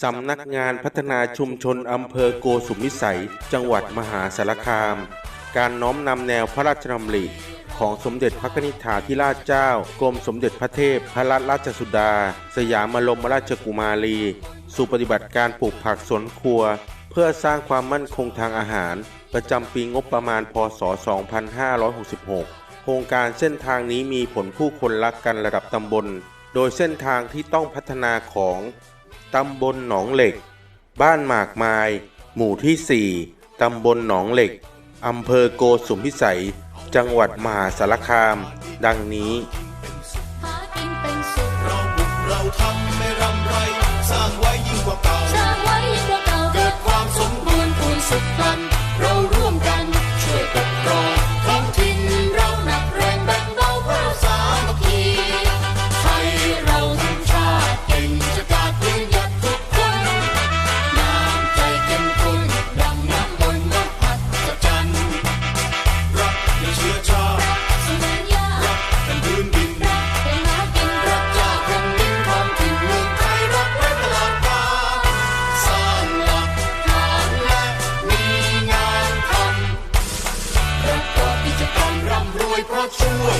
สำนักงานพัฒนาชุมชนอำเภอโกสุมิสัย จังหวัดมหาสารคาม การน้อมนำแนวพระราชดำริของสมเด็จพระนิธิถาธิราชเจ้า กรมสมเด็จพระเทพพระรัตนราชสุดา สยามรมราชกุมารี สู่ปฏิบัติการปลูกผักสวนครัว เพื่อสร้างความมั่นคงทางอาหาร ประจำปีงบประมาณพศ 2566 โครงการเส้นทางนี้มีผลผู้คนรักกันระดับตำบล โดยเส้นทางที่ต้องพัฒนาของ ตำบลหนองเหล็ก บ้านหมากไม้หมู่ที่ 4 ตำบลหนองเหล็ก อำเภอโกสุมพิสัย จังหวัดมหาสารคาม ดังนี้ งา